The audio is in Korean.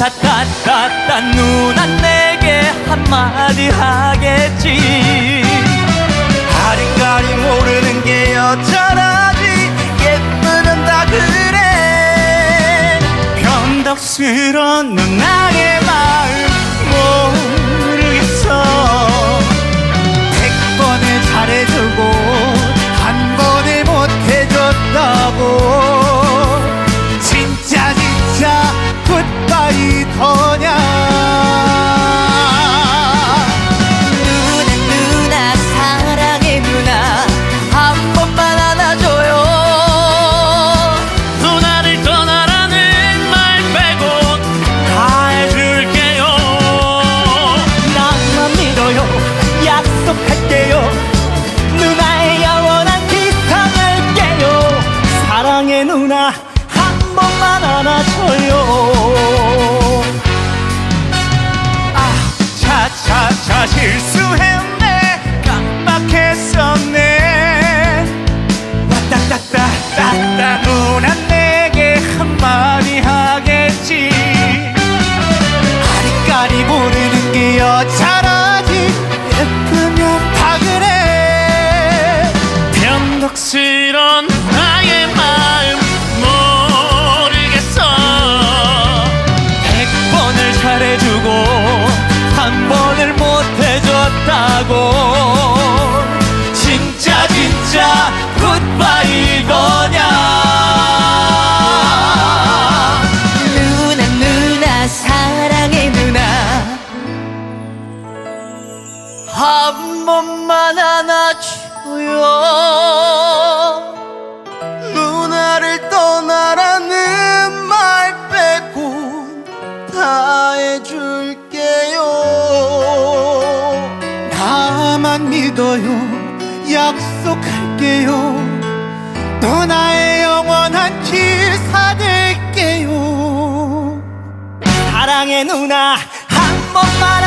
아따 누나 내게 한마디 하겠지. 아리까리 모르는 게 어쩌라지. 예쁘면 다 그래. 변덕스런 누나 한 번만 안아줘요. 아 차차차 실수했네. 깜빡했었네. 왔다 따따 따따 못해줬다고 진짜 진짜 굿바이 거냐? 누나 누나 사랑해 누나. 한 번만 안아줘요 누나를 떠나라는 말 빼고 다 해줄게 믿어요. 약속할게요. 누나의 영원한 기사 될게요. 사랑해 누나 한 번만